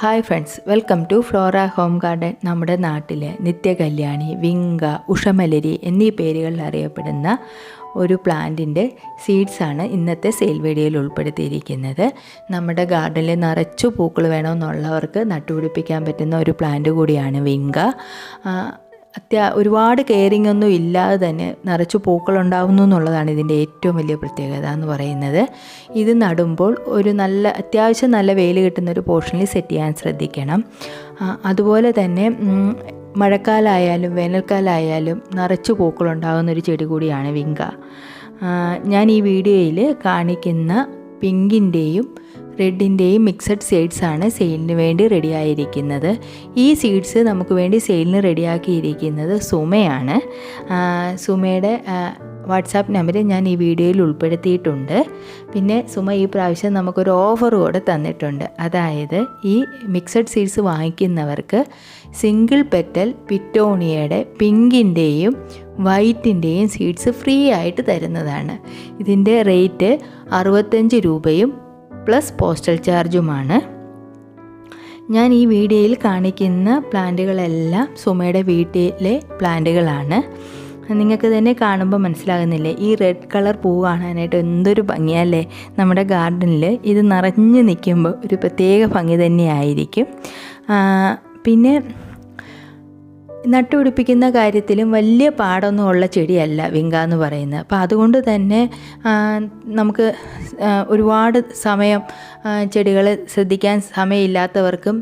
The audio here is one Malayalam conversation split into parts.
Hi friends welcome to Flora home garden നമ്മുടെ നാട്ടിലെ നിത്യകല്യാണി വിങ്ക ഉഷമലരി എന്നീ പേരുകളിൽ അറിയപ്പെടുന്ന ഒരു പ്ലാന്റിന്റെ സീഡ്സാണ് ഇന്നത്തെ സെയിൽ വീഡിയോയിൽ ഉൾപ്പെടുത്തിയിരിക്കുന്നത്. നമ്മുടെ ഗാർഡനിൽ നിറച്ചു പൂക്കൾ വേണമെന്നുള്ളവർക്ക് നട്ടുപിടിപ്പിക്കാൻ പറ്റുന്ന ഒരു പ്ലാന്റ് കൂടിയാണ് വിങ്ക. അത്യാ ഒരുപാട് കെയറിങ് ഒന്നും ഇല്ലാതെ തന്നെ നിറച്ച് പൂക്കളുണ്ടാവുന്നു എന്നുള്ളതാണ് ഇതിന്റെ ഏറ്റവും വലിയ പ്രത്യേകത എന്ന് പറയുന്നത്. ഇത് നടുമ്പോൾ ഒരു നല്ല അത്യാവശ്യം നല്ല വെയിൽ കിട്ടുന്ന ഒരു പോർഷനിൽ സെറ്റ് ചെയ്യാൻ ശ്രദ്ധിക്കണം. അതുപോലെ തന്നെ മഴക്കാലമായാലും വേനൽക്കാലമായാലും നിറച്ച് പൂക്കളുണ്ടാകുന്ന ഒരു ചെടി കൂടിയാണ് വിങ്ക. ഞാൻ ഈ വീഡിയോയിൽ കാണിക്കുന്ന പിങ്കിന്റെയും റെഡിന്റെയും മിക്സഡ് സീഡ്സ് ആണ് സെയിലിന് വേണ്ടി റെഡിയായിരിക്കുന്നത്. ഈ സീഡ്സ് നമുക്ക് വേണ്ടി സെയിലിന് റെഡിയാക്കിയിരിക്കുന്നത് സുമയാണ്. സുമയുടെ വാട്സാപ്പ് നമ്പർ ഞാൻ ഈ വീഡിയോയിൽ ഉൾപ്പെടുത്തിയിട്ടുണ്ട്. പിന്നെ സുമ ഈ പ്രാവശ്യം നമുക്കൊരു ഓഫർ കൂടെ തന്നിട്ടുണ്ട്. അതായത് ഈ മിക്സഡ് സീഡ്സ് വാങ്ങിക്കുന്നവർക്ക് സിംഗിൾ പെറ്റൽ പിറ്റോണിയയുടെ പിങ്കിന്റെയും വൈറ്റിന്റെയും സീഡ്സ് ഫ്രീ ആയിട്ട് തരുന്നതാണ്. ഇതിന്റെ റേറ്റ് അറുപത്തഞ്ച് രൂപയും പ്ലസ് പോസ്റ്റൽ ചാർജുമാണ് ഞാൻ ഈ വീഡിയോയിൽ കാണിക്കുന്ന പ്ലാന്റുകളെല്ലാം സുമയുടെ വീട്ടിലെ പ്ലാന്റുകളാണ്. നിങ്ങൾക്ക് തന്നെ കാണുമ്പോൾ മനസ്സിലാകുന്നില്ലേ ഈ റെഡ് കളർ പൂ കാണാനായിട്ട് എന്തൊരു ഭംഗിയല്ലേ നമ്മുടെ ഗാർഡനിൽ ഇത് നിറഞ്ഞു നിൽക്കുമ്പോൾ ഒരു പ്രത്യേക ഭംഗി തന്നെയായിരിക്കും. പിന്നെ നട്ടുപിടിപ്പിക്കുന്ന കാര്യത്തിലും വലിയ പാടൊന്നും ഉള്ള ചെടിയല്ല വിങ്ക എന്ന് പറയുന്നത്. അപ്പോൾ അതുകൊണ്ട് തന്നെ നമുക്ക് ഒരുപാട് സമയം ചെടികളെ ശ്രദ്ധിക്കാൻ സമയമില്ലാത്തവർക്കും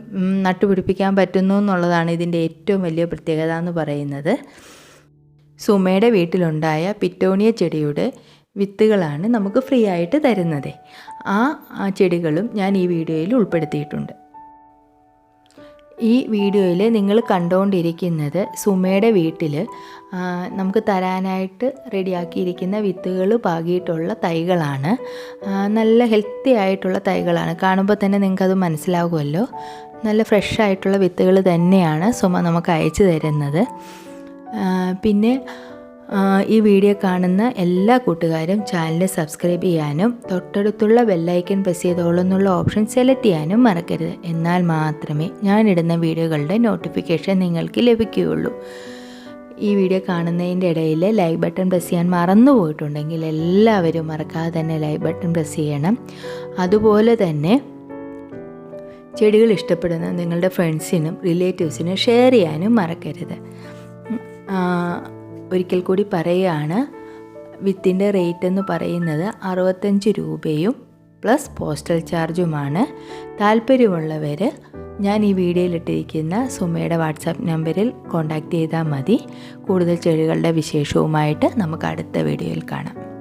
നട്ടുപിടിപ്പിക്കാൻ പറ്റുന്നു എന്നുള്ളതാണ് ഇതിന്റെ ഏറ്റവും വലിയ പ്രത്യേകത എന്ന് പറയുന്നത്. സുമയുടെ വീട്ടിലുണ്ടായ പിറ്റോണിയ ചെടിയുടെ വിത്തുകളാണ് നമുക്ക് ഫ്രീ ആയിട്ട് തരുന്നത്. ആ ചെടികളും ഞാൻ ഈ വീഡിയോയിൽ ഉൾപ്പെടുത്തിയിട്ടുണ്ട്. ഈ വീഡിയോയിൽ നിങ്ങൾ കണ്ടുകൊണ്ടിരിക്കുന്നത് സുമയുടെ വീട്ടിൽ നമുക്ക് തരാനായിട്ട് റെഡിയാക്കിയിരിക്കുന്ന വിത്തുകൾ പാകിയിട്ടുള്ള തൈകളാണ്. നല്ല ഹെൽത്തി ആയിട്ടുള്ള തൈകളാണ്. കാണുമ്പോൾ തന്നെ നിങ്ങൾക്കത് മനസ്സിലാകുമല്ലോ നല്ല ഫ്രഷ് ആയിട്ടുള്ള വിത്തുകൾ തന്നെയാണ് സുമ നമുക്ക് അയച്ചു തരുന്നത്. പിന്നെ ഈ വീഡിയോ കാണുന്ന എല്ലാ കൂട്ടുകാരും ചാനൽ സബ്സ്ക്രൈബ് ചെയ്യാനും തൊട്ടടുത്തുള്ള ബെല്ലൈക്കൺ പ്രസ് ചെയ്തോളെന്നുള്ള ഓപ്ഷൻ സെലക്ട് ചെയ്യാനും മറക്കരുത്. എന്നാൽ മാത്രമേ ഞാനിടുന്ന വീഡിയോകളുടെ നോട്ടിഫിക്കേഷൻ നിങ്ങൾക്ക് ലഭിക്കുകയുള്ളൂ. ഈ വീഡിയോ കാണുന്നതിന്റെ ഇടയിൽ ലൈക്ക് ബട്ടൺ പ്രസ് ചെയ്യാൻ മറന്നു പോയിട്ടുണ്ടെങ്കിൽ എല്ലാവരും മറക്കാതെ തന്നെ ലൈക്ക് ബട്ടൺ പ്രസ് ചെയ്യണം. അതുപോലെ തന്നെ ചെടികൾ ഇഷ്ടപ്പെടുന്ന നിങ്ങളുടെ ഫ്രണ്ട്സിനും റിലേറ്റീവ്സിനും ഷെയർ ചെയ്യാനും മറക്കരുത്. ഒരിക്കൽ കൂടി പറയുകയാണ്. വിത്തിന്റെ റേറ്റ് എന്ന് പറയുന്നത് അറുപത്തഞ്ച് രൂപയും പ്ലസ് പോസ്റ്റൽ ചാർജുമാണ് താല്പര്യമുള്ളവർ ഞാൻ ഈ വീഡിയോയിലിട്ടിരിക്കുന്ന സുമയുടെ വാട്സാപ്പ് നമ്പറിൽ കോൺടാക്റ്റ് ചെയ്താൽ മതി. കൂടുതൽ ചെടികളുടെ വിശേഷവുമായിട്ട് നമുക്ക് അടുത്ത വീഡിയോയിൽ കാണാം.